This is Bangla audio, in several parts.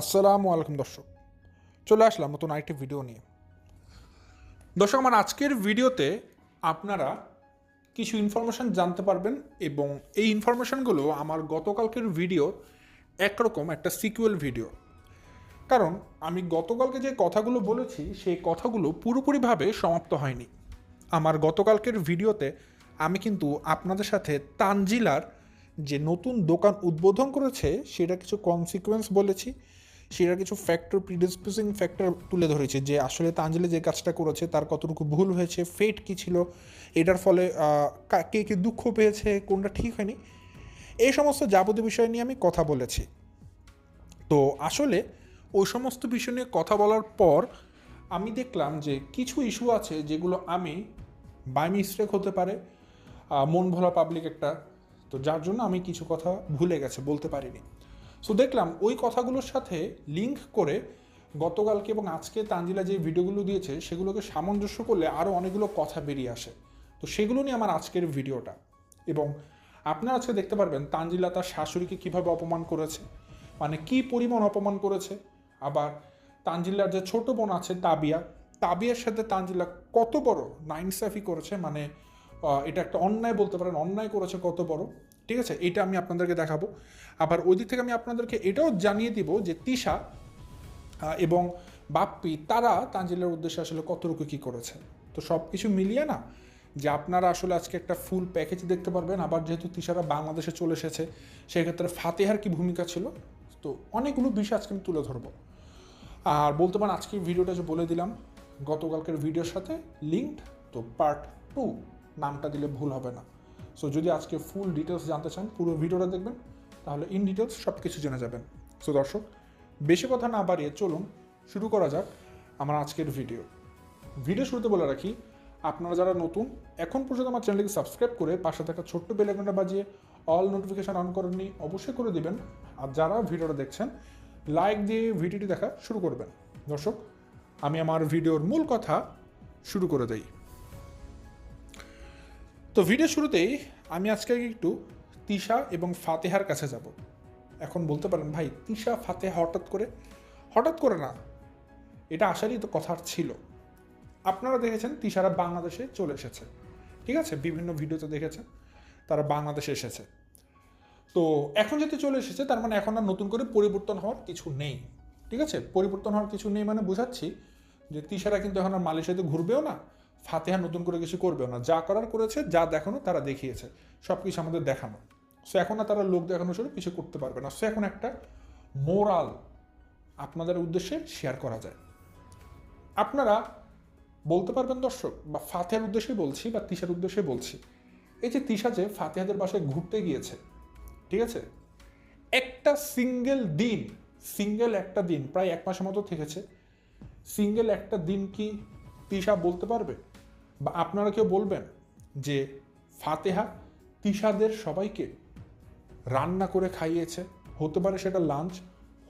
আসসালামু আলাইকুম দর্শক, চলে আসলাম নতুন আরেকটি ভিডিও নিয়ে। দর্শক, আমার আজকের ভিডিওতে আপনারা কিছু ইনফরমেশান জানতে পারবেন এবং এই ইনফরমেশানগুলো আমার গতকালকের ভিডিওর একরকম একটা সিকুয়েল ভিডিও কারণ আমি গতকালকে যে কথাগুলো বলেছি, সেই কথাগুলো পুরোপুরিভাবে সমাপ্ত হয়নি। আমার গতকালকের ভিডিওতে আমি কিন্তু আপনাদের সাথে তানজিলার যে নতুন দোকান উদ্বোধন করেছে, সেটা কিছু কনসিকুয়েন্স বলেছি। সেটা কিছু ফ্যাক্টর প্রিডিসপিউসিং ফ্যাক্টর তুলে ধরেছে যে আসলে তাঞ্জলি যে কাজটা করেছে, তার কতটুকু ভুল হয়েছে ফেট কী ছিল, এটার ফলে কে কে দুঃখ পেয়েছে, কোনটা ঠিক হয়নি, এই সমস্ত যাবতীয় বিষয় নিয়ে আমি কথা বলেছি। তো আসলে ওই সমস্ত বিষয় নিয়ে কথা বলার পর আমি দেখলাম যে কিছু ইস্যু আছে যেগুলো আমি বাই মিস্টেক হতে পারে মন ভোলা পাবলিক একটা, তো যার জন্য আমি কিছু কথা ভুলে গেছে, বলতে পারিনি। সো দেখলাম ওই কথাগুলোর সাথে লিঙ্ক করে গতকালকে এবং আজকে তানজিলা যে ভিডিওগুলো দিয়েছে, সেগুলোকে সামঞ্জস্য করলে আরও অনেকগুলো কথা বেরিয়ে আসে। তো সেগুলো নিয়ে আমার আজকের ভিডিওটা। এবং আপনারা আজকে দেখতে পারবেন তানজিলা তার শাশুড়িকে কীভাবে অপমান করেছে মানে কি পরিমাণ অপমান করেছে। আবার তানজিল্লার যে ছোট বোন আছে তাবিয়া, তাবিয়ার সাথে তানজিল্লা কত বড় নাইনসাফি করেছে মানে এটা একটা অন্যায় বলতে পারেন, অন্যায় করেছে কত বড়। ঠিক আছে? এটা আমি আপনাদেরকে দেখাবো। আবার ওই দিক থেকে আমি আপনাদেরকে এটাও জানিয়ে দিব যে তিশা এবং বাপ্পি, তারা তানজিলের উদ্দেশ্যে আসলে কতটুকু কী করেছে। তো সব কিছু মিলিয়ে না, যে আপনারা আসলে আজকে একটা ফুল প্যাকেজ দেখতে পারবেন। আবার যেহেতু তিশারা বাংলাদেশে চলে এসেছে, সেক্ষেত্রে ফাতেহার কি ভূমিকা ছিল? তো অনেকগুলো বিষয় আজকে আমি তুলে ধরবো। আর বলতে পারেন, আজকের ভিডিওটা যে বলে দিলাম, গতকালকের ভিডিওর সাথে লিঙ্কড তো পার্ট টু নামটা দিলে ভুল হবে না। সো যদি আজকে ফুল ডিটেলস জানতে চান, পুরো ভিডিওটা দেখবেন, তাহলে ইন ডিটেলস সব কিছু জেনে যাবেন। সো দর্শক, বেশি কথা না বাড়িয়ে চলুন, শুরু করা যাক আমার আজকের ভিডিও ভিডিও শুরুতে বলে রাখি, আপনারা যারা নতুন, এখন পর্যন্ত আমার চ্যানেলকে সাবস্ক্রাইব করে পাশে থাকা ছোট্ট বেল আইকনটা বাজিয়ে অল নোটিফিকেশন অন করেননি, অবশ্যই করে দিবেন। আর যারা ভিডিওটা দেখছেন লাইক দিয়ে ভিডিওটি দেখা শুরু করবেন। দর্শক, আমি আমার ভিডিওর মূল কথা শুরু করে দেই। তো ভিডিও শুরুতেই আমি আজকে একটু তিশা এবং ফাতেহার কাছে যাব। এখন বলতে পারেন, ভাই, তিশা, ফাতেহা হঠাৎ করে? হঠাৎ করে না। এটা আসারই তো কথার ছিল। আপনারা দেখেছেন তিশারা বাংলাদেশে চলে এসেছে। ঠিক আছে? বিভিন্ন ভিডিওতে দেখেছেন তারা বাংলাদেশে এসেছে। তো এখন যেতে চলে এসেছে, তার মানে এখন আর নতুন করে পরিবর্তন হওয়ার কিছু নেই। ঠিক আছে? পরিবর্তন হওয়ার কিছু নেই মানে বোঝাচ্ছি যে তিশারা কিন্তু এখন আর মালয়েশিয়াতে ঘুরবেও না। ফাতেহা নতুন করে কিছু করবেও না। যা করার করেছে, যা দেখানো তারা দেখিয়েছে। সব কিছু আমাদের দেখানো। সো এখন আর তারা লোক দেখানো শুরু কিছু করতে পারবে না। সো এখন একটা মোরাল আপনাদের উদ্দেশ্যে শেয়ার করা যায়। আপনারা বলতে পারবেন দর্শক, বা ফাতেহার উদ্দেশ্যে বলছি, বা তিশার উদ্দেশ্যে বলছি, এই যে তিশা যে ফাতেহাদের বাসায় ঘুরতে গিয়েছে, ঠিক আছে? একটা সিঙ্গেল দিন সিঙ্গেল একটা দিন, প্রায় এক মাসের মতো থেকেছে। সিঙ্গেল একটা দিন কি তিশা বলতে পারবে? বা আপনারা কেউ বলবেন যে ফাতেহা তিশাদের সবাইকে রান্না করে খাইয়েছে? হতে পারে সেটা লাঞ্চ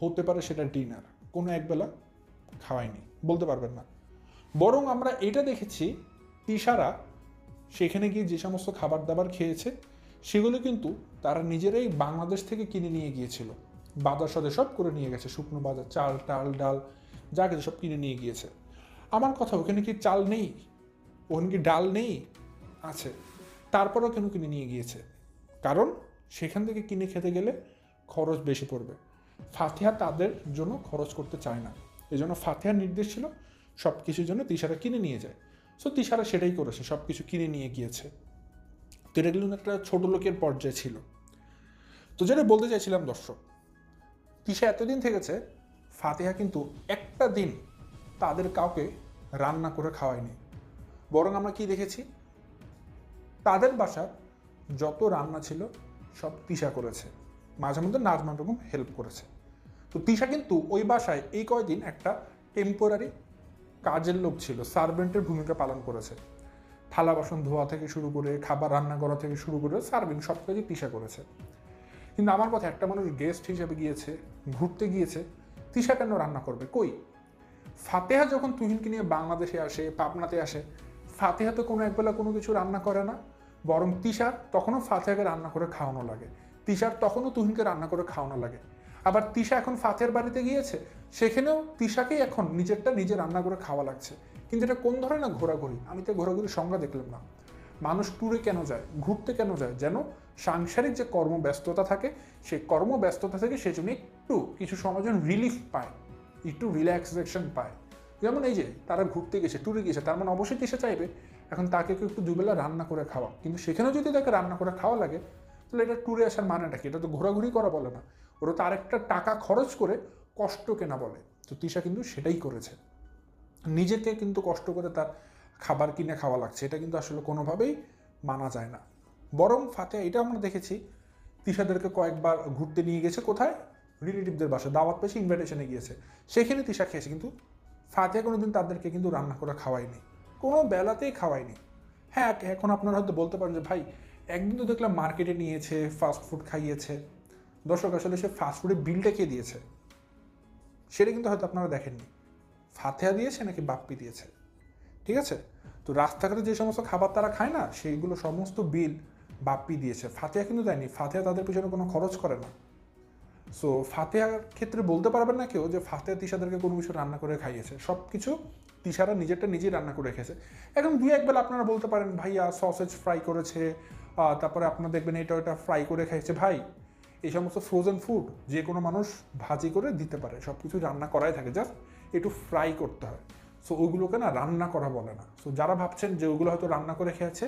হতে পারে সেটা ডিনার কোনো একবেলা খাওয়ায়নি, বলতে পারবেন না। বরং আমরা এটা দেখেছি, তিশারা সেখানে গিয়ে যে সমস্ত খাবার দাবার খেয়েছে, সেগুলো কিন্তু তারা নিজেরাই বাংলাদেশ থেকে কিনে নিয়ে গিয়েছিল। বাজার সদে সব করে নিয়ে গেছে, শুকনো বাজার, চাল টাল ডাল, যা কিছু সব কিনে নিয়ে গিয়েছে। আমার কথা, ওখানে কি চাল নেই? ওখানে কি ডাল নেই? আছে। তারপরেও কেন কিনে নিয়ে গিয়েছে? কারণ সেখান থেকে কিনে খেতে গেলে খরচ বেশি পড়বে। ফাতিহা তাদের জন্য খরচ করতে চায় না। এই জন্য ফাতিহার নির্দেশ ছিল সব কিছুর জন্য তিশারা কিনে নিয়ে যায়। সো তিশারা সেটাই করেছে সব কিছু কিনে নিয়ে গিয়েছে। তো এটা কিন্তু একটা ছোট লোকের পর্যায়ে ছিল। তো যেটা বলতে চাইছিলাম দর্শক, তিশা এতদিন থেকেছে, ফাতিহা কিন্তু একটা দিন তাদের কাউকে রান্না করে খাওয়ায়নি। বরং আমরা কি দেখেছি? তাদের বাসার যত রান্না ছিল, সব তিশা করেছে। মাঝে মধ্যে নাজমান বেগম হেল্প করেছে। তো তিশা কিন্তু ওই বাসায় এই কয়দিন একটা টেম্পোরারি কাজের লোক ছিল সার্ভেন্টের ভূমিকা পালন করেছে। থালা বাসন ধোয়া থেকে শুরু করে, খাবার রান্না করা থেকে শুরু করে সার্ভিং সব কাজই তিশা করেছে। কিন্তু আমার কথা, একটা মানুষ গেস্ট হিসেবে গিয়েছে, ঘুরতে গিয়েছে, তিশা কেন রান্না করবে? কই? ফাতেহা যখন তুহিনকে নিয়ে বাংলাদেশে আসে, পাবনাতে আসে ফাতেহা তো কোনো একবেলা কোনো কিছু রান্না করে না, বরং তিশার তখনও ফাতেহাকে রান্না করে খাওয়ানো লাগে। তিশার তখনও তুহিনকে রান্না করে খাওয়ানো লাগে। আবার তিশা এখন ফাতের বাড়িতে গিয়েছে, সেখানেও তিশাকেই এখন নিজেরটা নিজে রান্না করে খাওয়া লাগছে। কিন্তু এটা কোন ধরনের ঘোরাঘুরি? আমি তো ঘোরাঘুরির সংজ্ঞা দেখলাম না। মানুষ ট্যুরে কেন যায়, ঘুরতে কেন যায়, যেন সাংসারিক যে কর্মব্যস্ততা থাকে, সেই কর্মব্যস্ততা থেকে সে জন্য একটু কিছু সময় রিলিফ পায়, একটু রিল্যাক্সেশন পায়। যেমন এই যে তারা ঘুরতে গেছে ট্যুরে গেছে, তার মানে অবশ্যই সে চাইবে। এখন তাকে কেউ একটু দুবেলা রান্না করে খাওয়া কিন্তু সেখানেও যদি তাকে রান্না করে খাওয়া লাগে, তাহলে এটা ট্যুরে আসার মানেটা কি? এটা তো ঘোরাঘুরি করা বলে না। ওরা তো আরেকটা টাকা খরচ করে কষ্ট কেনা বলে। তো তিশা কিন্তু সেটাই করেছে। নিজেকে কিন্তু কষ্ট করে তার খাবার কিনে খাওয়া লাগছে। এটা কিন্তু আসলে কোনোভাবেই মানা যায় না। বরং ফাতে এটা আমরা দেখেছি তিশাদেরকে কয়েকবার ঘুরতে নিয়ে গেছে কোথায়? রিলেটিভদের বাসায়। দাওয়াত পেয়েছে ইনভাইটেশনে গিয়েছে। সেখানে তিশা খেয়েছে, কিন্তু ফাতে কোনোদিন তাদেরকে কিন্তু রান্না করে খাওয়ায়নি। কোনো বেলাতেই খাওয়ায়নি। হ্যাঁ এখন আপনারা হয়তো বলতে পারেন যে, ভাই, একদিন তো দেখলাম মার্কেটে নিয়েছে ফাস্ট ফুড খাইয়েছে। দর্শক, আসলে সে ফাস্ট ফুডের বিলটা কে দিয়েছে? সেটা কিন্তু হয়তো আপনারা দেখেননি। ফাতেহা দিয়েছে নাকি বাপ্পি দিয়েছে? ঠিক আছে? তো রাস্তাঘাটে যে সমস্ত খাবার তারা খায় না, সেইগুলো সমস্ত বিল বাপ্পি দিয়েছে। ফাতেহা কিন্তু দেয়নি। ফাতেহা তাদের পিছনে কোনো খরচ করে না। সো ফাতেহার ক্ষেত্রে বলতে পারবেন না কেউ যে ফাতেহা তিশাদেরকে কোনো কিছু রান্না করে খাইয়েছে। সব কিছু তিশারা নিজেরটা নিজেই রান্না করে রেখেছে এখন দুই একবেলা আপনারা বলতে পারেন, ভাইয়া সসেজ ফ্রাই করেছে তারপরে আপনারা দেখবেন এটা ওটা ফ্রাই করে খাইছে ভাই, এই সমস্ত ফ্রোজেন ফুড যে কোনো মানুষ ভাজি করে দিতে পারে। সব কিছু রান্না করাই থাকে জাস্ট একটু ফ্রাই করতে হয়। সো ওইগুলোকে না রান্না করা বলে না। সো যারা ভাবছেন যে ওগুলো হয়তো রান্না করে খেয়েছে,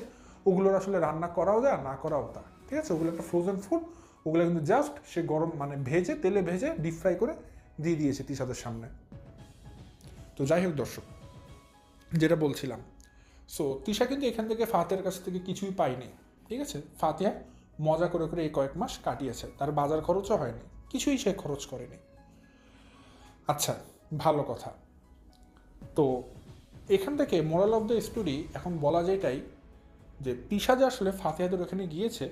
ওগুলোর আসলে রান্না করাও যায়, না করাও তা ঠিক আছে? ওগুলো একটা ফ্রোজেন ফুড ওগুলো কিন্তু জাস্ট সে গরম মানে ভেজে, তেলে ভেজে ডিপ ফ্রাই করে দিয়ে দিয়েছে তিসাদের সামনে। তো যাই হোক দর্শক, যেটা বলছিলাম। সো তিশা কিন্তু এখান থেকে ফাতের কাছ থেকে কিছুই পায়নি, ঠিক আছে? ফাতিয়া মজা করে করে এই কয়েক মাস কাটিয়েছে। তার বাজার খরচও হয়নি, কিছুই সে খরচ করেনি। আচ্ছা ভালো কথা। তো এখান থেকে মোরাল অফ দ্য স্টোরি এখন বলা যেটাই যে তিশা যে আসলে ফাতেহাদের ওখানে গিয়েছে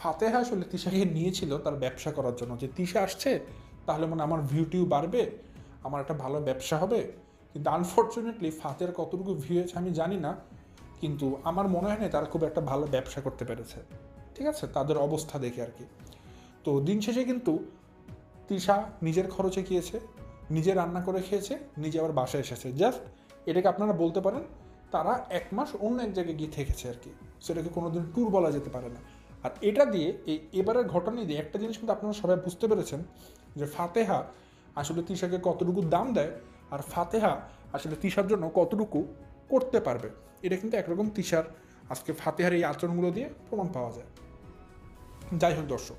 ফাতেহা আসলে তিশাকে নিয়েছিল তার ব্যবসা করার জন্য। যে তিশা আসছে, তাহলে মানে আমার ভিউটিউ বাড়বে, আমার একটা ভালো ব্যবসা হবে। কিন্তু আনফর্চুনেটলি ফাতের কতটুকু ভিউ হয়েছে আমি জানি না, কিন্তু আমার মনে হয় না তারা খুব একটা ভালো ব্যবসা করতে পেরেছে। ঠিক আছে? তাদের অবস্থা দেখে আর কি। তো দিন শেষে কিন্তু তিশা নিজের খরচে গিয়েছে নিজে রান্না করে খেয়েছে, নিজে আবার বাসায় এসেছে। জাস্ট এটাকে আপনারা বলতে পারেন, তারা এক মাস অন্য এক জায়গায় গিয়ে থেকেছে আর কি। সেটাকে কোনোদিন ট্যুর বলা যেতে পারে না। আর এটা দিয়ে এই এবারের ঘটনা দিয়ে একটা জিনিস কিন্তু আপনারা সবাই বুঝতে পেরেছেন যে ফাতেহা আসলে তিশাকে কতটুকু দাম দেয় আর ফাতেহা আসলে তিশার জন্য কতটুকু করতে পারবে। এটা কিন্তু একরকম তিশার আজকে ফাতেহার এই আচরণগুলো দিয়ে প্রমাণ পাওয়া যায়। যাই হোক দর্শক,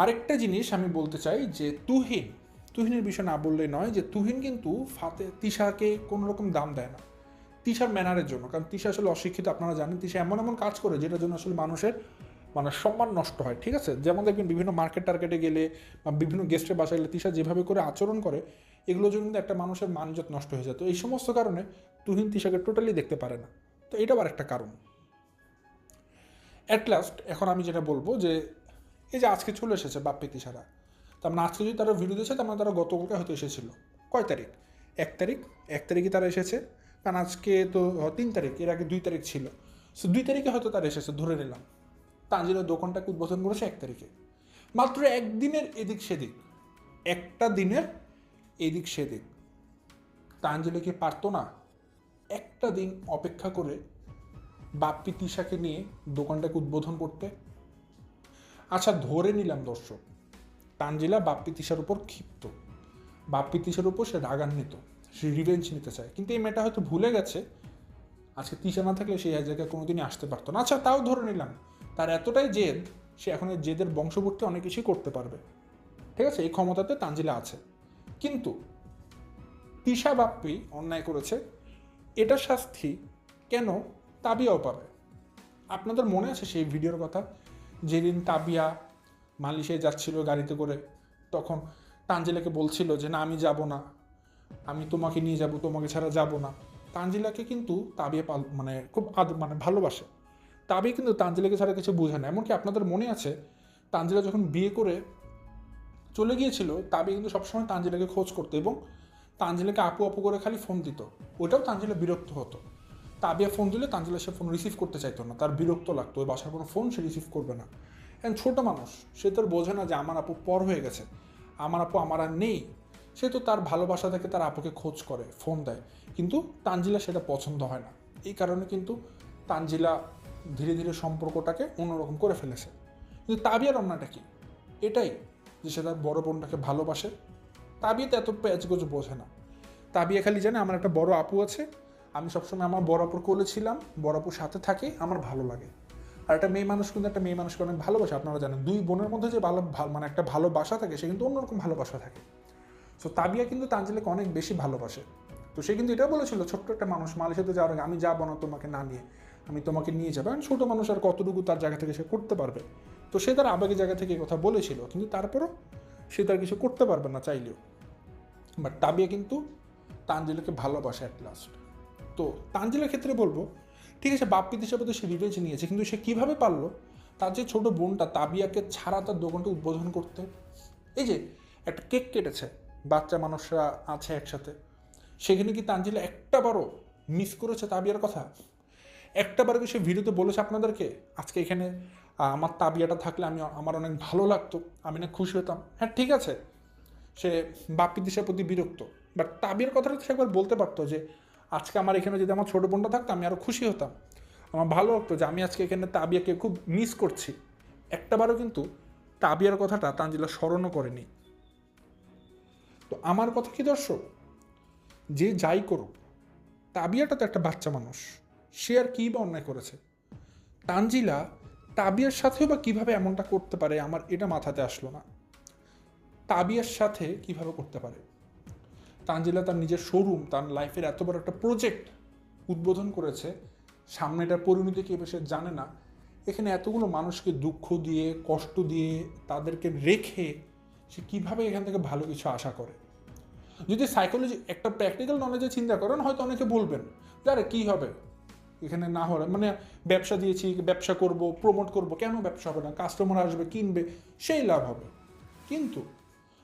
আরেকটা জিনিস আমি বলতে চাই যে তুহিন, তুহিনের বিষয় না বললে নয় যে তুহিন কিন্তু ফাতে, তিশাকে কোনো রকম দাম দেয় না। তিশার ম্যানারের জন্য। কারণ তিশা আসলে অশিক্ষিত, আপনারা জানেন, তিশা এমন এমন কাজ করে যেটার জন্য আসলে মানুষের মানে সম্মান নষ্ট হয়, ঠিক আছে? যেমন দেখবেন বিভিন্ন মার্কেট টার্কেটে গেলে বা বিভিন্ন গেস্টের বাসায় গেলে তিশা যেভাবে করে আচরণ করে, এগুলোর জন্য কিন্তু একটা মানুষের মানজত নষ্ট হয়ে যায়। তো এই সমস্ত কারণে তুহিন তিশাকে টোটালি দেখতে পারে না। তো এটাও আর একটা কারণ। অ্যাট লাস্ট এখন আমি যেটা বলব যে, এই যে আজকে চলে এসেছে বাপ্পি তিশারা, তার মানে আজকে যদি তারা ভিডিও দিয়েছে তার মানে তারা গতকালকে হয়তো এসেছিল। কয় তারিখ? এক তারিখ? এক তারিখে তারা এসেছে। কারণ আজকে তো তিন তারিখ, এর আগে দুই তারিখ ছিল। সো দুই তারিখে হয়তো তার এসেছে, ধরে নিলাম। তাঞ্জিলের দোকানটাকে উদ্বোধন করেছে? এক তারিখে। মাত্র একদিনের এদিক সেদিক। একটা দিনের এদিক সেদিক। তাঞ্জিলে কি পারতো না? একটা দিন অপেক্ষা করে বাপ্পি তিশাকে নিয়ে দোকানটাকে উদ্বোধন করতে। আচ্ছা ধরে নিলাম দর্শক তানজিলা বাপ্পি তিশার উপর ক্ষিপ্ত। বাপ্পি তিশার উপর সে রাগান্বিত। সে রিভেঞ্জ নিতে চায়। কিন্তু এই মেয়েটা হয়তো ভুলে গেছে। আজকে তিশা না থাকলে সে এই জায়গায় কোনোদিনই আসতে পারতো না। আচ্ছা তাও ধরে নিলাম। তার এতটাই জেদ, সে এখন এই জেদের বংশবর্তী অনেক কিছুই করতে পারবে। ঠিক আছে? এই ক্ষমতাতে তানজিলা আছে। কিন্তু তিশা বাপ্পি অন্যায় করেছে। এটা শাস্তি কেন তাবিয়াও পাবে? আপনাদের মনে আছে সেই ভিডিওর কথা? যেদিন তাবিয়া মালিশে যাচ্ছিল গাড়িতে করে, তখন তানজিলাকে বলছিল যে, না, আমি যাব না। আমি তোমাকে নিয়ে যাব, তোমাকে ছাড়া যাব না। তানজিলাকে কিন্তু তাবিয়া পাল মানে খুব আদ মানে ভালোবাসে। তাবিয়া কিন্তু তানজিলাকে ছাড়া কিছু বোঝে না। এমনকি আপনাদের মনে আছে, তানজিলা যখন বিয়ে করে চলে গিয়েছিল তাবি কিন্তু সবসময় তানজিলাকে খোঁজ করতো এবং তানজিলাকে আপু আপু করে খালি ফোন দিত। ওটাও তানজিলা বিরক্ত হতো। তাবিয়া ফোন দিলে তানজিলা সে ফোন রিসিভ করতে চাইতো না। তার বিরক্ত লাগতো। ওই বাসার কোনো ফোন সে রিসিভ করবে না। কারণ ছোট মানুষ, সে তো আর বোঝে না যে আমার আপু পর হয়ে গেছে। আমার আপু আমার আর নেই। সে তো তার ভালোবাসা থেকে তার আপুকে খোঁজ করে ফোন দেয়। কিন্তু তানজিলা সেটা পছন্দ হয় না। এই কারণে কিন্তু তানজিলা ধীরে ধীরে সম্পর্কটাকে অন্যরকম করে ফেলেছে। কিন্তু তাবিয়া অন্যটা কি? এটাই যে সে তার বড় বোনটাকে ভালোবাসে। তাবিয়া তো এত প্যাচগোজ বোঝে না। তাবিয়া খালি জানে, আমার একটা বড় আপু আছে। আমি সবসময় আমার বড় আপুর কোলে ছিলাম। বড় আপুর সাথে থাকি, আমার ভালো লাগে। আর একটা মেয়ে মানুষ কিন্তু একটা মেয়ে মানুষকে অনেক ভালোবাসে। আপনারা জানেন, দুই বোনের মধ্যে যে ভাল- মানে একটা ভালোবাসা থাকে, সে কিন্তু অন্যরকম ভালোবাসা থাকে। সো তাবিয়া কিন্তু তানজিলাকে অনেক বেশি ভালোবাসে। তো সে কিন্তু এটা বলেছিল, ছোট্ট একটা মানুষ মালয়েশিয়াতে যাওয়ার আগে আমি যাব না তোমাকে না নিয়ে, আমি তোমাকে নিয়ে যাব। কারণ ছোটো মানুষ আর কতটুকু তার জায়গা থেকে সে করতে পারবে? তো সে তার আবেগের জায়গা থেকে কথা বলেছিল, কিন্তু তারপরও সে তার কিছু করতে পারবে না চাইলেও। বাট তাবিয়া কিন্তু তানজিলাকে ভালোবাসে অ্যাট লাস্ট তো তানজিলার ক্ষেত্রে বলব, ঠিক আছে বাপ্পিত হিসাবে তো সে রিভেঞ্জ নিয়েছে, কিন্তু সে কীভাবে পারল? তার যে ছোটো বোনটা তাবিয়াকে ছাড়া তার দোকানটা উদ্বোধন করতে, এই যে একটা কেক কেটেছে বাচ্চা মানুষরা আছে একসাথে। সেখানে কি তানজিলা একটা বারও মিস করেছে তাবিয়ার কথা? একটা বার কি সে ভিডিওতে বলেছে আপনাদেরকে? আজকে এখানে আমার তাবিয়াটা থাকলে আমি, আমার অনেক ভালো লাগতো, আমি না খুশি হতাম। হ্যাঁ ঠিক আছে। সে বাপ্পি দিশার প্রতি বিরক্ত। বাট তাবিয়ার কথাটা সে একবার বলতে পারতো যে, আজকে আমার এখানে যদি আমার ছোটো বোনটা থাকতো, আমি আরও খুশি হতাম। আমার ভালো লাগতো যে, আমি আজকে এখানে তাবিয়াকে খুব মিস করছি। একটাবারও কিন্তু তাবিয়ার কথাটা তানজিলা স্মরণও করেনি। তো আমার কথা কি দর্শক? যে যাই করুক, তাবিয়াটা তো একটা বাচ্চা মানুষ, সে আর কী বা অন্যায় করেছে? তানজিলা তাবিয়ার সাথেও বা কীভাবে এমনটা করতে পারে আমার এটা মাথাতে আসলো না। তাবিয়ার সাথে কীভাবে করতে পারে? তানজিলা তার নিজের শোরুম তার লাইফের এত বড় একটা প্রজেক্ট উদ্বোধন করেছে সামনে এটার পরিণতি কী সে জানে না। এখানে এতগুলো মানুষকে দুঃখ দিয়ে, কষ্ট দিয়ে তাদেরকে রেখে সে কীভাবে এখান থেকে ভালো কিছু আশা করে? যদি সাইকোলজি একটা প্র্যাকটিক্যাল নলেজে চিন্তা করেন, হয়তো অনেকে বলবেন যে, আরে, কী হবে? এখানে না হলে মানে ব্যবসা দিয়েছি, ব্যবসা করব প্রমোট করব, কেন ব্যবসা হবে না? কাস্টমার আসবে, কিনবে, সেই লাভ হবে। কিন্তু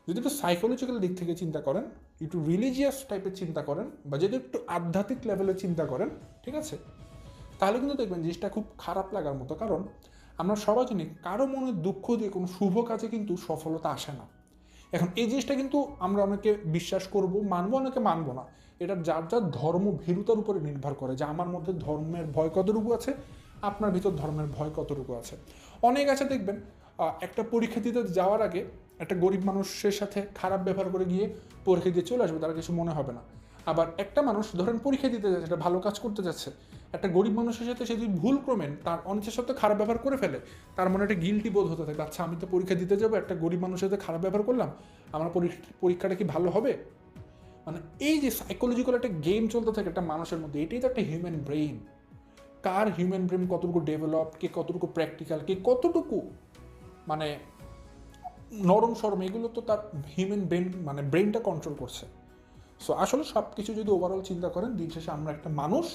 যদি একটু সাইকোলজিক্যাল দিক থেকে চিন্তা করেন, একটু রিলিজিয়াস টাইপের চিন্তা করেন, বা যদি একটু আধ্যাত্মিক লেভেলে চিন্তা করেন, ঠিক আছে? তাহলে কিন্তু দেখবেন জিনিসটা খুব খারাপ লাগার মতো। কারণ আমরা সবাই জানি, কারও মনে দুঃখ দিয়ে কোনো শুভ কাজে কিন্তু সফলতা আসে না। এখন এই জিনিসটা কিন্তু আমরা অনেকে বিশ্বাস করব, মানবো, অনেকে মানবো না। এটা যার যার ধর্ম ভীরুতার উপরে নির্ভর করে, যে আমার মধ্যে ধর্মের ভয় কতটুকু আছে, আপনার ভিতর ধর্মের ভয় কতটুকু আছে। অনেক আছে, দেখবেন একটা পরীক্ষা দিতে যাওয়ার আগে একটা গরিব মানুষের সাথে খারাপ ব্যবহার করে গিয়ে পরীক্ষা দিয়ে চলে আসবে, তারা কিছু মনে হবে না। আবার একটা মানুষ, ধরেন পরীক্ষা দিতে যাচ্ছে, একটা ভালো কাজ করতে যাচ্ছে একটা গরিব মানুষের সাথে সে যদি ভুল ক্রমেন তার অনিচ্ছা সত্ত্বেও খারাপ ব্যবহার করে ফেলে, তার মনে একটা গিলটি বোধ হতে থাকে আচ্ছা আমি তো পরীক্ষা দিতে যাব, একটা গরিব মানুষের সাথে খারাপ ব্যবহার করলাম, আমার পরীক্ষা- পরীক্ষাটা কি ভালো হবে? মানে এই যে সাইকোলজিক্যাল একটা গেম চলতে থাকে একটা মানুষের মধ্যে, এটাই তো একটা হিউম্যান ব্রেইন কার হিউম্যান ব্রেন কতটুকু ডেভেলপ কে কতটুকু প্র্যাকটিক্যাল কে কতটুকু মানে নরম সরম, এগুলো তো তার হিউম্যান ব্রেন মানে ব্রেনটা কন্ট্রোল করছে। সো আসলে সব কিছু যদি ওভারঅল চিন্তা করেন, দিন শেষে আমরা একটা মানুষ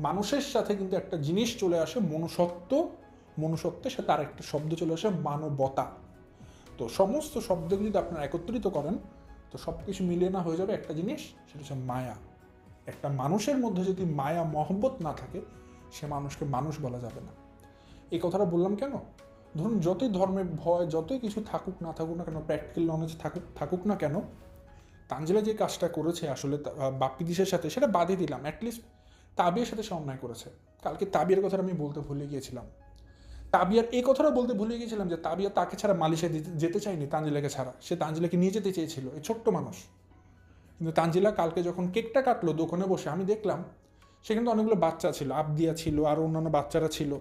মানুষের সাথে কিন্তু একটা জিনিস চলে আসে, মনুষ্যত্ব। মনুষ্যত্বে সে তার একটা শব্দ চলে আসে, মানবতা। তো সমস্ত শব্দকে যদি আপনারা একত্রিত করেন, তো সব কিছু মিলিয়ে না হয়ে যাবে একটা জিনিস, সেটা হচ্ছে মায়া। একটা মানুষের মধ্যে যদি মায়া, মহব্বত না থাকে, সে মানুষকে মানুষ বলা যাবে না। এই কথাটা বললাম কেন? ধরুন যতই ধর্মের ভয়, যতই কিছু থাকুক না থাকুক না কেন প্র্যাকটিক্যাল নলেজ থাকুক থাকুক না কেন, তানজিলা যে কাজটা করেছে আসলে বাপ্পি দিশের সাথে, সেটা বাদই দিলাম। অ্যাটলিস্ট তাবিয়ার সাথে সে অন্যায় করেছে। কালকে তাবিয়ার কথাটা আমি বলতে ভুলে গিয়েছিলাম। তাবিয়ার এই কথাটা বলতে ভুলে গিয়েছিলাম যে তাবিয়া তাকে ছাড়া মালয়েশিয়া যেতে চায়নি তাঞ্জিলাকে ছাড়া। সে তানজিলাকে নিয়ে যেতে চেয়েছিল এই ছোট্ট মানুষ। কিন্তু তাঞ্জিলা কালকে যখন কেকটা কাটলো দোকানে বসে, আমি দেখলাম সে কিন্তু অনেকগুলো বাচ্চা ছিল, আবদিয়া ছিল, আর অন্যান্য বাচ্চারা ছিল।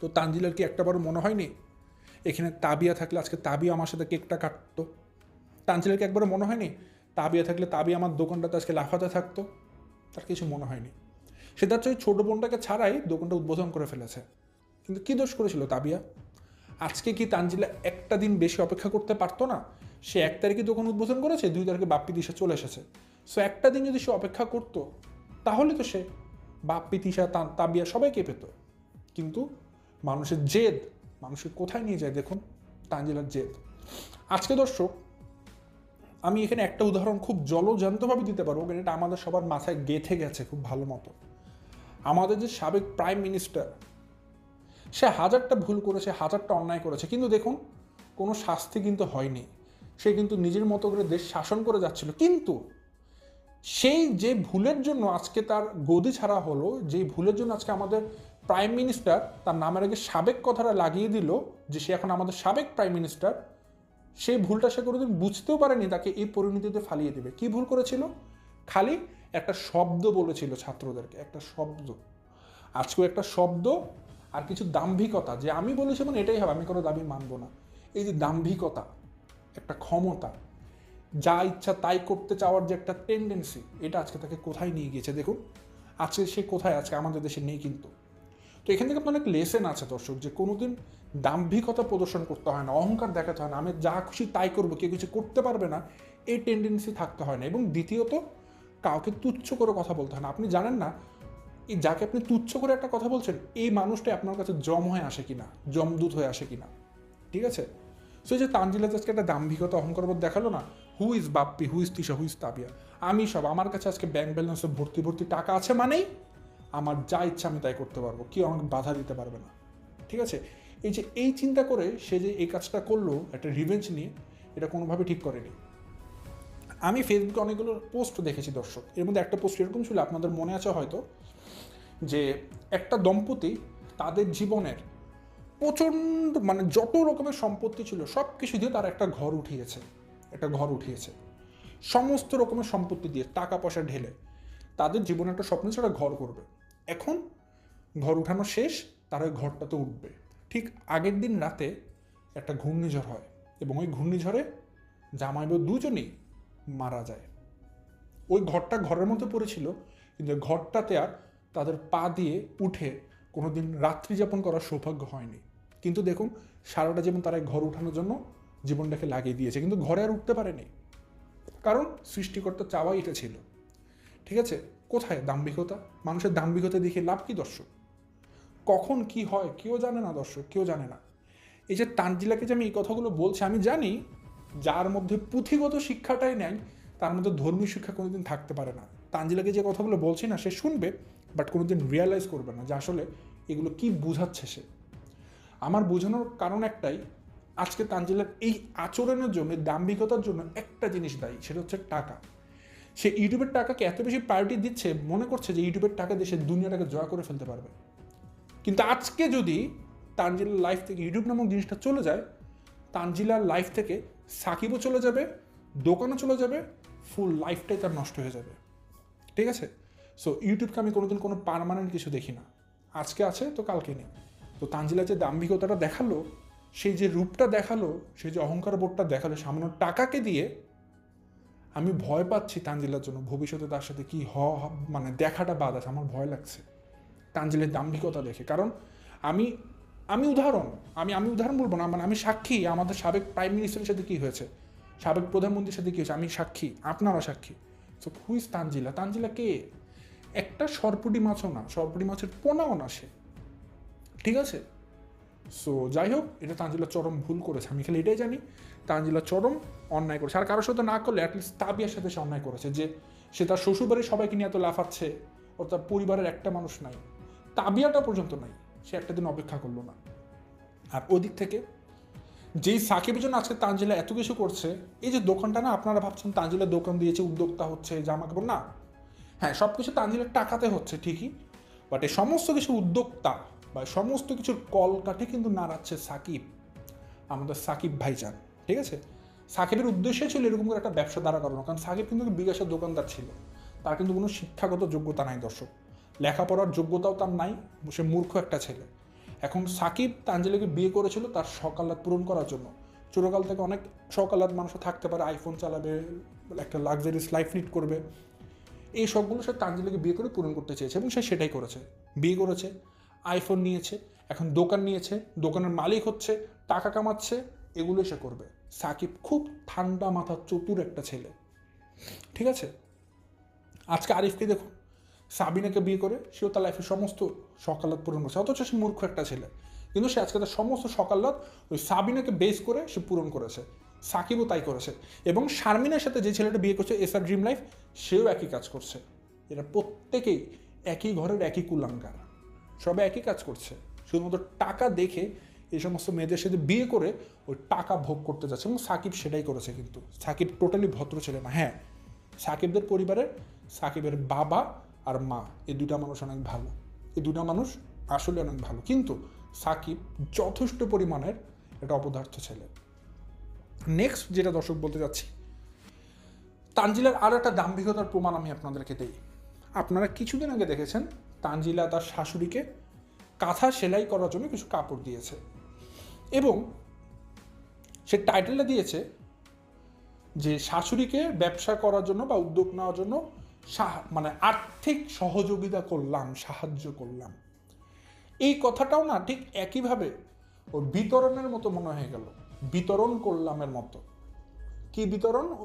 তো তানজিলার কি একটাবারও মনে হয়নি? এখানে তাবিয়া থাকলে আজকে তাবিয়া আমার সাথে কেকটা কাটতো। তানজিলার কি একবারও মনে হয়নি? তাবিয়া থাকলে তাবিয়া আমার দোকানটাতে আজকে লাফাতে থাকতো? তার কিছু মনে হয়নি। সে তার ওই ছোটো বোনটাকে ছাড়াই দোকানটা উদ্বোধন করে ফেলেছে। কিন্তু কী দোষ করেছিল তাবিয়া? আজকে কি তানজিলা একটা দিন বেশি অপেক্ষা করতে পারতো না? সে এক তারিখে দোকান উদ্বোধন করেছে, দুই তারিখে বাপ্পি দিশা চলে এসেছে। সো একটা দিন যদি সে অপেক্ষা করতো, তাহলে তো সে বাপ্পি, তিশা তাবিয়া সবাইকে পেত। কিন্তু মানুষের জেদ, মানুষকে কোথায় নিয়ে যায় দেখুন? তানজিলার জেদ। আজকে দর্শক, আমি এখানে একটা উদাহরণ খুব জলজান্তভাবে দিতে পারব, কারণ এটা আমাদের সবার মাথায় গেথে গেছে খুব ভালো মতো। আমাদের যে সাবেক প্রাইম মিনিস্টার সে হাজারটা ভুল করেছে হাজারটা অন্যায় করেছে। কিন্তু দেখুন, কোনো শাস্তি কিন্তু হয়নি। সে কিন্তু নিজের মতো করে দেশ শাসন করে যাচ্ছিল। কিন্তু সেই যে ভুলের জন্য আজকে তার গদি ছাড়া হলো, যে ভুলের জন্য আজকে আমাদের প্রাইম মিনিস্টার তার নামের আগে সাবেক কথাটা লাগিয়ে দিল, যে সে এখন আমাদের সাবেক প্রাইম মিনিস্টার সেই ভুলটা সে কোনোদিন বুঝতেও পারেনি, তাকে এই পরিণতিতে ফালিয়ে দেবে। কি ভুল করেছিল? খালি একটা শব্দ বলেছিল ছাত্রদেরকে, একটা শব্দ। আজকেও একটা শব্দ আর কিছু দাম্ভিকতা, যে আমি বলেছি মানে এটাই হবে, আমি কোনো দাবি মানবো না। এই যে দাম্ভিকতা, একটা ক্ষমতা, যা ইচ্ছা তাই করতে চাওয়ার যে একটা টেন্ডেন্সি এটা আজকে তাকে কোথায় নিয়ে গিয়েছে দেখুন? আজকে সে কোথায় আজকে? আমাদের দেশে নেই কিন্তু। তো এখান থেকে আপনার অনেক লেসেন আছে দর্শক, যে কোনো দিন দাম্ভিকতা প্রদর্শন করতে হয় না, অহংকার দেখাতে হয় না, আমি যা খুশি তাই করব, কেউ কিছু করতে পারবে না, এই টেন্ডেন্সি থাকতে হয় না। এবং দ্বিতীয়ত কাউকে তুচ্ছ করে কথা বলতে হয় না। আপনি জানেন না, এই যাকে আপনি তুচ্ছ করে একটা কথা বলছেন, এই মানুষটা আপনার কাছে জম হয়ে আসে কিনা, জমদূত হয়ে আসে কিনা, ঠিক আছে? সো যে তানজিলা আজকে একটা দাম্ভিকতা অহংকার বোধ দেখাল না who is Bappi who is Tisha who is Tabia? আমি সব, আমার কাছে আজকে ব্যাংক ব্যালেন্সে ভর্তি ভর্তি টাকা আছে মানেই আমার যা ইচ্ছা আমি তাই করতে পারব, কেউ আমাকে বাধা দিতে পারবে না, ঠিক আছে? এই যে এই চিন্তা করে সে যে এই কাজটা করল, একটা রিভেঞ্জ নিয়ে, এটা কোনোভাবে ঠিক করেনি। আমি ফেসবুকে অনেকগুলো পোস্ট দেখেছি, দর্শক। এর মধ্যে একটা পোস্ট এরকম ছিল, আপনাদের মনে আছে হয়তো, যে একটা দম্পতি তাদের জীবনের প্রচণ্ড মানে যত রকমের সম্পত্তি ছিল সব কিছু দিয়ে তারা একটা ঘর উঠিয়েছে, একটা ঘর উঠিয়েছে। সমস্ত রকমের সম্পত্তি দিয়ে টাকা পয়সা ঢেলে তাদের জীবনে একটা স্বপ্ন একটা ঘর করবে। এখন ঘর উঠানো শেষ, তারা ওই ঘরটাতে উঠবে। ঠিক আগের দিন রাতে একটা ঘূর্ণিঝড় হয় এবং ওই ঘূর্ণিঝড়ে জামাই বউ দুজনেই মারা যায়। ওই ঘরটা ঘরের মধ্যে পড়েছিল, কিন্তু ঘরটাতে আর তাদের পা দিয়ে উঠে কোনোদিন রাত্রি যাপন করার সৌভাগ্য হয়নি। কিন্তু দেখুন, সারাটা জীবন তারা ঘর উঠানোর জন্য জীবনটাকে লাগিয়ে দিয়েছে, কিন্তু ঘরে আর উঠতে পারেনি। কারণ সৃষ্টিকর্তা চাওয়াই এটা ছিল। ঠিক আছে? কোথায় দাম্ভিকতা? মানুষের দাম্ভিকতা দেখে লাভ কি দর্শক? কখন কি হয়, কেউ জানে না দর্শক, কেউ জানে না। এই যে তানজিলাকে যে আমি এই কথাগুলো বলছি, আমি জানি যার মধ্যে পুঁথিগত শিক্ষাটাই নেই তার মধ্যে ধর্মীয় শিক্ষা কোনোদিন থাকতে পারে না। তাঞ্জিলাকে যে কথাগুলো বলছি না, সে শুনবে বাট কোনোদিন রিয়ালাইজ করবে না যে আসলে এগুলো কি বুঝাচ্ছে সে। আমার বোঝানোর কারণ একটাই, আজকে তানজিলার এই আচরণের জন্য, দাম্ভিকতার জন্য একটা জিনিস দায়ী, সেটা হচ্ছে টাকা। সে ইউটিউবের টাকাকে এত বেশি প্রায়োরিটি দিচ্ছে, মনে করছে যে ইউটিউবের টাকা সে দুনিয়াটাকে জয় করে ফেলতে পারবে। কিন্তু আজকে যদি তানজিলার লাইফ থেকে, ইউটিউব নামক জিনিসটা চলে যায়, তানজিলার লাইফ থেকে সাকিবও চলে যাবে, দোকানও চলে যাবে ফুল লাইফটাই তার নষ্ট হয়ে যাবে। ঠিক আছে? সো ইউটিউবকে আমি কোনোদিন কোনো পারমানেন্ট কিছু দেখি না। আজকে আছে তো কালকে নেই। তো তানজিলা যে দাম্ভিকতাটা দেখাল, সেই যে রূপটা দেখাল, সেই যে অহংকার বোধটা দেখাল, সামান্য টাকাকে দিয়ে আমি ভয় পাচ্ছি তানজিলার জন্য। ভবিষ্যতে তার সাথে কী হ মানে দেখাটা বাদ আছে, আমার ভয় লাগছে। তানজিলের দাম্ভিকতা দেখে। কারণ আমি আমি উদাহরণ, আমি আমি উদাহরণ বলব না মানে আমি সাক্ষী, আমাদের সাবেক প্রাইম মিনিস্টারের সাথে কী হয়েছে? সাবেক প্রধানমন্ত্রীর সাথে কী হয়েছে? আমি সাক্ষী আপনারা সাক্ষী। So who's Tanzila? তানজিলা কে? একটা সরপুটি মাছও না, সরপুটি মাছের পোনাও না সে। ঠিক আছে? সো যাই হোক, এটা তানজিলা চরম ভুল করেছে, আমি খালি এটাই জানি, তানজিলা চরম অন্যায় করেছে। আর কারোর সাথে না করলে অ্যাটলিস্ট তাবিয়ার সাথে সে অন্যায় করেছে, যে সে তার শ্বশুরবাড়ির সবাইকে নিয়ে এত লাফাচ্ছে ও তার পরিবারের একটা মানুষ নাই। তাবিয়াটা পর্যন্ত নাই, সে একটা দিন অপেক্ষা করল না। আর ওদিক থেকে যেই সাকিবের জন্য আজকে তানজিলা এত কিছু করছে, এই যে দোকানটা না, আপনারা ভাবছেন তানজিলা দোকান দিয়েছে, উদ্যোক্তা হচ্ছে, জামা কাপড়, না। হ্যাঁ সব কিছু তানজিলের টাকাতে হচ্ছে, ঠিকই। বাট এই সমস্ত কিছু উদ্যোক্তা বা সমস্ত কিছুর কলকাঠি কিন্তু নাড়াচ্ছে সাকিব, আমাদের সাকিব ভাইজান, ঠিক আছে? সাকিবের উদ্দেশ্য ছিল এরকম করে একটা ব্যবসা দাঁড়া করানো, কারণ সাকিব কিন্তু বিকাশের দোকানদার ছিল। তার কিন্তু কোনো শিক্ষাগত যোগ্যতা নাই, দর্শক। লেখাপড়ার যোগ্যতাও তার নাই, সে মূর্খ একটা ছেলে। এখন সাকিব তাঞ্জলিকে বিয়ে করেছিল তার সকালাত পূরণ করার জন্য। চিরকাল থেকে অনেক সকালাত মানুষ থাকতে পারে আইফোন চালাবে, একটা লাক্সারিস লাইফ লিড করবে। এই সবগুলো সে তাঞ্জলিকে বিয়ে করে পূরণ করতে চেয়েছে এবং সে সেটাই করেছে। বিয়ে করেছে আইফোন নিয়েছে, এখন দোকান নিয়েছে, দোকানের মালিক হচ্ছে, টাকা কামাচ্ছে এগুলো সে করবে। সাকিব খুব ঠান্ডা মাথা চতুর একটা ছেলে। ঠিক আছে? আজকে আরিফকে দেখুন। সাবিনাকে বিয়ে করে, সেও তার লাইফের সমস্ত সকালাত পূরণ করছে। অথচ সে মূর্খ একটা ছেলে। কিন্তু সে আজকে তার সমস্ত সকালাত ওই সাবিনাকে বেস করে সে পূরণ করেছে। সাকিবও তাই করেছে। এবং শারমিনের সাথে যে ছেলেটা বিয়ে করছে, এস ড্রিম লাইফ সেও একই কাজ করছে। এরা প্রত্যেকেই একই ঘরের একই কুলাঙ্কার সবাই একই কাজ করছে। শুধুমাত্র টাকা দেখে এই সমস্ত মেয়েদের সাথে বিয়ে করে ওই টাকা ভোগ করতে যাচ্ছে। এবং সাকিব সেটাই করেছে কিন্তু। সাকিব টোটালি ভদ্র ছেলে না। হ্যাঁ সাকিবদের পরিবারের, সাকিবের বাবা আর মা, এই দুটা মানুষ অনেক ভালো। এই দুটা মানুষ আসলে অনেক ভালো। কিন্তু সাকিব যথেষ্ট পরিমাণের একটা অপদার্থ ছেলে। নেক্সট যেটা দর্শক বলতে যাচ্ছি, তানজিলার আরও একটা দাম্ভিকতার প্রমাণ আমি আপনাদেরকে দিই। আপনারা কিছুদিন আগে দেখেছেন, তানজিলা তার শাশুড়িকে কাঁথা সেলাই করার জন্য কিছু কাপড় দিয়েছে। এবং সে টাইটেলটা দিয়েছে যে শাশুড়িকে ব্যবসা করার জন্য বা উদ্যোগ নেওয়ার জন্য মানে আর্থিক সহযোগিতা করলাম, সাহায্য করলাম। এই কথাটাও না ঠিক একইভাবে ও বিতরণের মতো মনে হয়ে গেল। বিতরণ করলামের মতো। কি বিতরণ?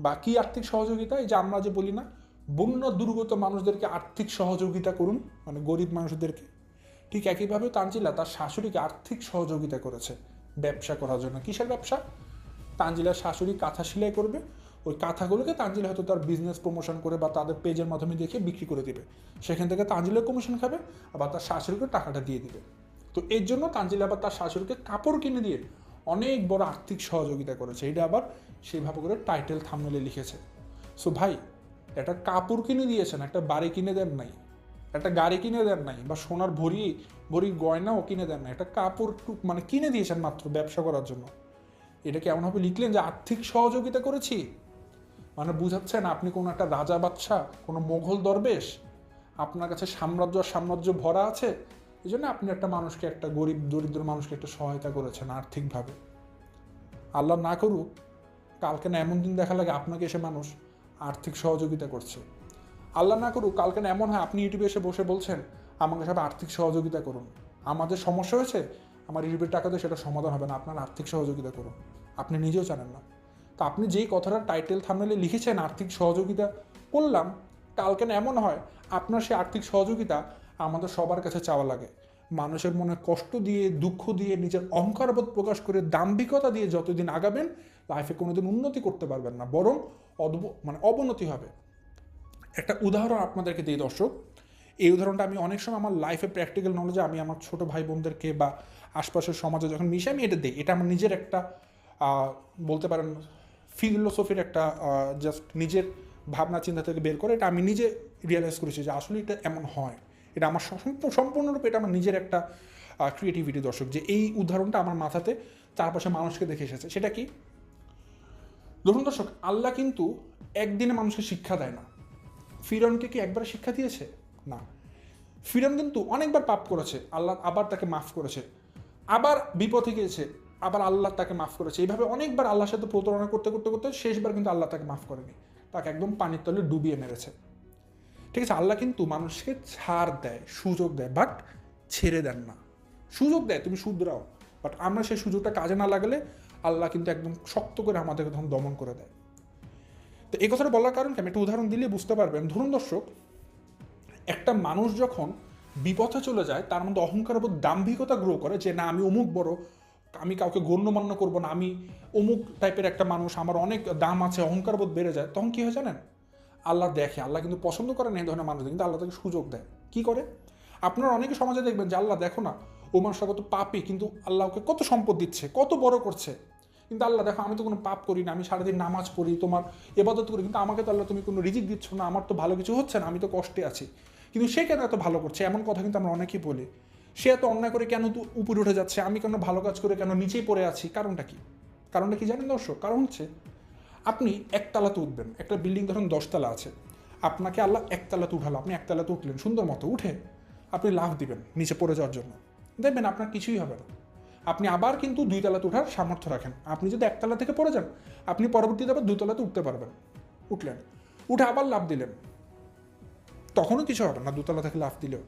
বা কি আর্থিক সহযোগিতা? এই যে আমরা যে বলি না, বন্য দুর্গত মানুষদেরকে আর্থিক সহযোগিতা করুন মানে গরিব মানুষদেরকে। ঠিক একইভাবে তানজিলা তার শাশুড়িকে আর্থিক সহযোগিতা করেছে ব্যবসা করার জন্য। কিসের ব্যবসা? তানজিলার শাশুড়ি কাঁথা সেলাই করবে ওই কাঁথাগুলোকে তানজিলা হয়তো তার বিজনেস প্রমোশন করে বা তাদের পেজের মাধ্যমে দেখে বিক্রি করে দিবে। সেখান থেকে তানজিলা কমিশন খাবে, আবার তার শাশুড়িকে টাকাটা দিয়ে দিবে। তো এর জন্য তানজিলা আবার তার শাশুড়িকে কাপড় কিনে দিয়ে অনেক বড় আর্থিক সহযোগিতা করেছে। এটা আবার সেইভাবে করে টাইটেল থামনেলে লিখেছে। সো ভাই, একটা কাপড় কিনে দিয়েছেন, একটা বাড়ি কিনে দেন নাই, একটা গাড়ি কিনে দেন নাই, বা সোনার ভরি ভরি গয়নাও কিনে দেন নাই, একটা কাপড় মানে কিনে দিয়েছেন মাত্র ব্যবসা করার জন্য। এটা কেমনভাবে লিখলেন যে আর্থিক সহযোগিতা করেছি? মানে বুঝাচ্ছেন আপনি কোনো একটা রাজা বাদশা, কোনো মোঘল দরবেশ? আপনার কাছে সাম্রাজ্য সাম্রাজ্য ভরা আছে? এই জন্য আপনি একটা মানুষকে, একটা গরিব, দরিদ্র মানুষকে একটা সহায়তা করেছেন আর্থিকভাবে। আল্লাহ না করুক, কালকে না এমন দিন দেখা লাগে আপনাকে এসে মানুষ আর্থিক সহযোগিতা করছে। আল্লাহ না করুক, কালকে না এমন হয় আপনি ইউটিউবে এসে বসে বলছেন, আমাকে সব আর্থিক সহযোগিতা করুন। আমাদের সমস্যা হয়েছে, আমার ইউটিউবের টাকা দিয়ে সেটা সমাধান হবে না, আপনার আর্থিক সহযোগিতা করুন। আপনি নিজেও জানেন না। তো আপনি যেই কথাটা টাইটেল থামনেলে লিখেছেন, আর্থিক সহযোগিতা করলাম, কালকে এমন হয়, আপনার সেই আর্থিক সহযোগিতা আমাদের সবার কাছে চাওয়া লাগে। মানুষের মনে কষ্ট দিয়ে, দুঃখ দিয়ে, নিজের অহংকারবোধ প্রকাশ করে, দাম্ভিকতা দিয়ে যতদিন আগাবেন লাইফে কোনোদিন উন্নতি করতে পারবেন না। বরং অদ্ভ মানে অবনতি হবে। একটা উদাহরণ আপনাদেরকে দিই দর্শক। এই উদাহরণটা আমি অনেক সময় আমার লাইফে প্র্যাকটিক্যাল নলেজে আমি আমার ছোটো ভাই বোনদেরকে বা আশপাশের সমাজে যখন মিশে, আমি এটা দিই। এটা আমার নিজের একটা বলতে পারেন ফিলোসফির একটা জাস্ট নিজের ভাবনা, চিন্তা থেকে বের করে, এটা আমি নিজে রিয়েলাইজ করেছি যে আসলে এটা এমন হয়। এটা আমার সম্পূর্ণরূপে এটা আমার নিজের একটা ক্রিয়েটিভিটি দর্শক। যে এই উদাহরণটা আমার মাথাতে চারপাশে মানুষকে দেখে এসেছে। সেটা কি? ধরুন দর্শক, আল্লাহ কিন্তু একদিনে মানুষকে শিক্ষা দেয় না। ফিরনকে কি একবার শিক্ষা দিয়েছে? না। ফিরন কিন্তু অনেকবার পাপ করেছে। আল্লাহ আবার তাকে মাফ করেছে। আবার বিপথে গিয়েছে। আবার আল্লাহ তাকে মাফ করেছে। এইভাবে অনেকবার আল্লাহর সাথে প্রতারণা করতে করতে করতে শেষবার কিন্তু আল্লাহ তাকে মাফ করেনি। তাকে একদম পানির তলে ডুবিয়ে মেরেছে। ঠিক আছে, আল্লাহ কিন্তু মানুষকে ছাড় দেয়, সুযোগ দেয় বাট ছেড়ে দেন না। সুযোগ দেয়, তুমি শুধরাও। বাট আমরা সেই সুযোগটা কাজে না লাগালে আল্লাহ কিন্তু একদম শক্ত করে আমাদেরকে তখন দমন করে দেয়। তো এই কথাটা বলার কারণ কি? আমি একটা উদাহরণ দিলে বুঝতে পারবেন। ধরুন দর্শক, একটা মানুষ যখন বিপথে চলে যায়, তার মধ্যে অহংকার বোধ দাম্ভিকতা গ্রো করে যে, না, আমি অমুক বড় আমি কাউকে গণ্যমান্য করব না, আমি অমুক টাইপের একটা মানুষ, আমার অনেক দাম আছে, অহংকার বোধ বেড়ে যায়, তখন কী হয় জানেন? আল্লাহ দেখে, আল্লাহ কিন্তু পছন্দ করেন এই ধরনের মানুষদের, কিন্তু আল্লাহ তাকে সুযোগ দেয়। কী করে? আপনারা অনেকে সমাজে দেখবেন যে আল্লাহ দেখো না, ও মানুষটা কত পাপি, কিন্তু আল্লাহকে কত সম্পদ দিচ্ছে, কত বড় করছে। কিন্তু আল্লাহ দেখো, আমি তো কোনো পাপ করি না, আমি সারাদিন নামাজ পড়ি, তোমার এবাদত করি, কিন্তু আমাকে তো আল্লাহ তুমি কোনো রিজিক দিচ্ছ না, আমার তো ভালো কিছু হচ্ছে না, আমি তো কষ্টে আছি। কিন্তু সে কেন এত ভালো করছে? এমন কথা কিন্তু আমরা অনেকেই বলি। সে এত অন্যায় করে কেন উপরে উঠে যাচ্ছে? আমি কেন ভালো কাজ করে কেন নিচেই পড়ে আছি? কারণটা কি? কারণটা কি জানেন দর্শক? কারণ হচ্ছে, আপনি একতলাতে উঠবেন। একটা বিল্ডিং ধরুন দশতলা আছে। আপনাকে আল্লাহ একতলাতে উঠালো। আপনি একতলাতে উঠলেন, সুন্দর মতো উঠে আপনি লাভ দিবেন নিচে পড়ে যাওয়ার জন্য। দেখবেন আপনার কিছুই হবে না। আপনি আবার কিন্তু দুই তলাতে ওঠার সামর্থ্য রাখেন। আপনি যদি একতলা থেকে পড়ে যান, আপনি পরবর্তীতে আবার দুই তলাতে উঠতে পারবেন। উঠলেন, উঠে আবার লাভ দিলেন। তখনও কিছু হবে না। দুতলা থেকে লাভ দিলেও।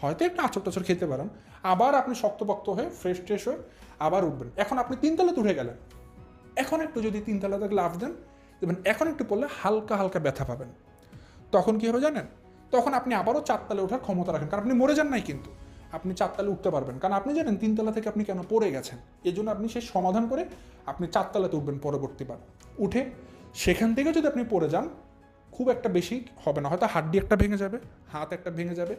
হয়তো একটু আচর টাচর খেতে পারেন। আবার আপনি শক্তপক্ত হয়ে ফ্রেশ ট্রেশ হয়ে আবার উঠবেন। এখন আপনি তিনতলাতে উঠে গেলেন। এখন একটু যদি তিনতলা থেকে লাভ দেন, দেখবেন এখন একটু পড়লে হালকা হালকা ব্যথা পাবেন। তখন কী হবে জানেন? তখন আপনি আবারও চারতলে ওঠার ক্ষমতা রাখেন। কারণ আপনি মরে যান নাই কিন্তু। আপনি চারতলে উঠতে পারবেন। কারণ আপনি জানেন তিনতলা থেকে আপনি কেন পড়ে গেছেন। এই জন্য আপনি সেই সমাধান করে আপনি চারতলাতে উঠবেন পরবর্তীবার উঠে সেখান থেকে যদি আপনি পড়ে যান, খুব একটা বেশি হবে না। হয়তো হাড্ডি একটা ভেঙে যাবে, হাত একটা ভেঙে যাবে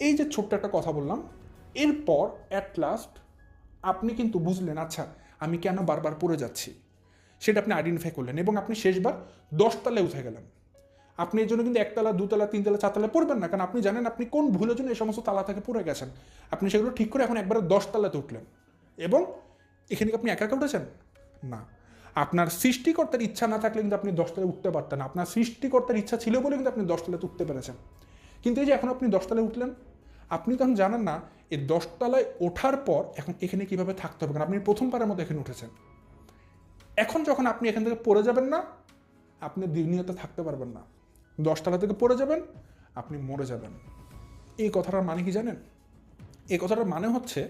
এই যে ছোট্ট একটা কথা বললাম, এরপর অ্যাট লাস্ট আপনি কিন্তু বুঝলেন আচ্ছা আমি কেন বারবার পড়ে যাচ্ছি? সেটা আপনি আইডেন্টিফাই করলেন এবং আপনি শেষবার দশতলায় উঠে গেলেন। আপনি এর জন্য কিন্তু একতলা, দুতলা, তিনতলা, চারতলা পড়বেন না, কারণ আপনি জানেন আপনি কোন ভুলের জন্য এই সমস্ত তালা থেকে পড়ে গেছেন। আপনি সেগুলো ঠিক করে এখন একবারে দশতলাতে উঠলেন। এবং এখানে কি আপনি একা একা উঠেছেন? না। আপনার সৃষ্টিকর্তার ইচ্ছা না থাকলে কিন্তু আপনি দশতলায় উঠতে পারতেন। আপনার সৃষ্টিকর্তার ইচ্ছা ছিল বলে কিন্তু আপনি দশতলাতে উঠতে পেরেছেন। কিন্তু এই যে এখন আপনি দশতলায় উঠলেন আপনি তখন জানেন না, এই দশতলায় ওঠার পর এখন এখানে কীভাবে থাকতে হবে? কারণ আপনি প্রথমবারের মতো এখানে উঠেছেন। এখন যখন আপনি এখান থেকে পড়ে যাবেন না, আপনি দুনিয়াতে থাকতে পারবেন না। দশতলা থেকে পড়ে যাবেন, আপনি মরে যাবেন। এই কথাটার মানে কি জানেন? এই কথাটার মানে হচ্ছে,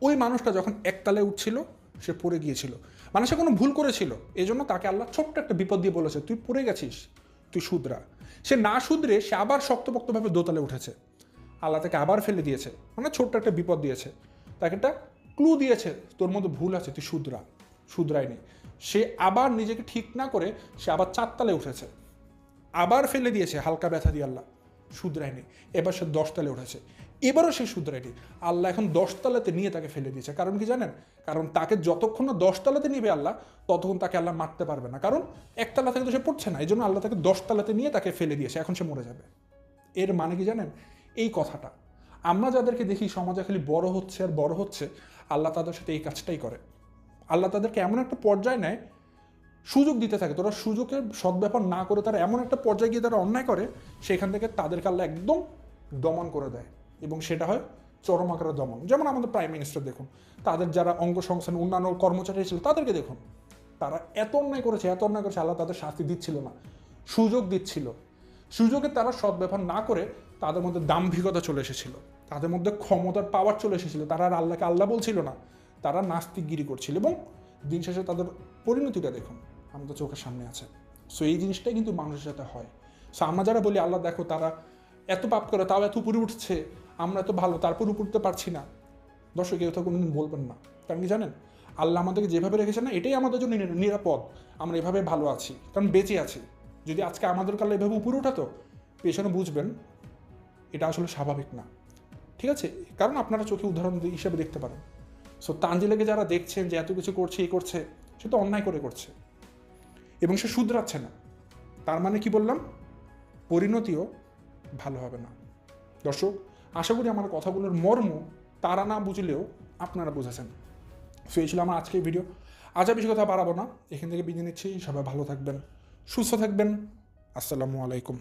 ওই মানুষটা যখন একতলায় উঠছিল, সে পড়ে গিয়েছিল। মানে সে কোনো ভুল করেছিল। এই জন্য তাকে আল্লাহ ছোট্ট একটা বিপদ দিয়ে বলেছে, তুই পড়ে গেছিস, তুই শুধরা। সে না শুধরে, সে আবার শক্তপোক্তভাবে দোতলে উঠেছে। আল্লাহ তাকে আবার ফেলে দিয়েছে। মানে ছোট্ট একটা বিপদ দিয়েছে। তাকে একটা ক্লু দিয়েছে, তোর মধ্যে ভুল আছে, তুই শুধরা শুধরায়নি সে আবার নিজেকে ঠিক না করে সে আবার চারতলে উঠেছে। আবার ফেলে দিয়েছে, হালকা ব্যথা দিয়ে আল্লাহ শুধরায়নি এবার সে দশতলে উঠেছে। এবারও সে শুধরায়নি আল্লাহ এখন দশতলাতে নিয়ে তাকে ফেলে দিয়েছে। কারণ কি জানেন? কারণ তাকে যতক্ষণ না দশতলাতে নিবে আল্লাহ, ততক্ষণ তাকে আল্লাহ মারতে পারবে না। কারণ একতলা থেকে তো সে পড়ছে না। এই জন্য আল্লাহ তাকে দশতলাতে নিয়ে তাকে ফেলে দিয়েছে। এখন সে মরে যাবে। এর মানে কি জানেন? এই কথাটা। আমরা যাদেরকে দেখি সমাজে খালি বড় হচ্ছে আর বড় হচ্ছে, আল্লাহ তাদের সাথে এই কাজটাই করে। আল্লাহ তাদেরকে এমন একটা পর্যায়ে নেয়, সুযোগ দিতে থাকে। তোরা সুযোগের সদ্ব্যাপার না করে তারা এমন একটা পর্যায়ে গিয়ে তারা অন্যায় করে, সেখান থেকে তাদেরকে আল্লাহ একদম দমন করে দেয় এবং সেটা হয় চরম আকারে দমন। যেমন আমাদের প্রাইম মিনিস্টার দেখুন, তাদের যারা অঙ্গসংস্থান অন্যান্য কর্মচারী ছিল, তাদেরকে দেখুন, তারা এত অন্যায় করেছে, এত অন্যায় করেছে, আল্লাহ তাদের শাস্তি দিচ্ছিল না, সুযোগ দিচ্ছিল। সুযোগে তারা সদ্ব্যবহার না করে তাদের মধ্যে দাম্ভিকতা চলে এসেছিল। তাদের মধ্যে ক্ষমতার পাওয়ার চলে এসেছিল। তারা আর আল্লাহকে আল্লাহ বলছিল না। তারা নাস্তিকগিরি করছিল এবং দিন শেষে তাদের পরিণতিটা দেখুন। আমাদের চোখের সামনে আছে। সো এই জিনিসটাই কিন্তু মানুষের সাথে হয়। সো আমরা যারা বলি, আল্লাহ, দেখো, তারা এত পাপ করে, তাও এত উপরে উঠছে। আমরা এত ভালো, তারপর উপরে উঠতে পারছি না। দর্শক এও তো কোনোদিন বলবেন না। কারণ কি জানেন? আল্লাহ আমাদেরকে যেভাবে রেখেছে না, এটাই আমাদের জন্য নিরাপদ। আমরা এভাবে ভালো আছি। কারণ বেঁচে আছি। যদি আজকে আমাদের কালে এভাবে উপরে উঠাতো, পেছনে বুঝবেন এটা আসলে স্বাভাবিক না। ঠিক আছে? কারণ আপনারা চোখে উদাহরণ হিসেবে দেখতে পারেন। সো তানজিলাকে যারা দেখছেন যে এত কিছু করছে, এই করছে, সে তো অন্যায় করে করছে। এবং সে শুধরাচ্ছে না। তার মানে কি বললাম? পরিণতিও ভালো হবে না। দর্শক, আশা করি আমার কথাগুলোর মর্ম তারা না বুঝলেও আপনারা বুঝেছেন। সো এই ছিল আমার আজকের ভিডিও আজ আর বেশি কথা বাড়াবো না। এখান থেকে বিদায় নিচ্ছি। সবাই ভালো থাকবেন, সুস্থ থাকবেন। আসসালামু আলাইকুম।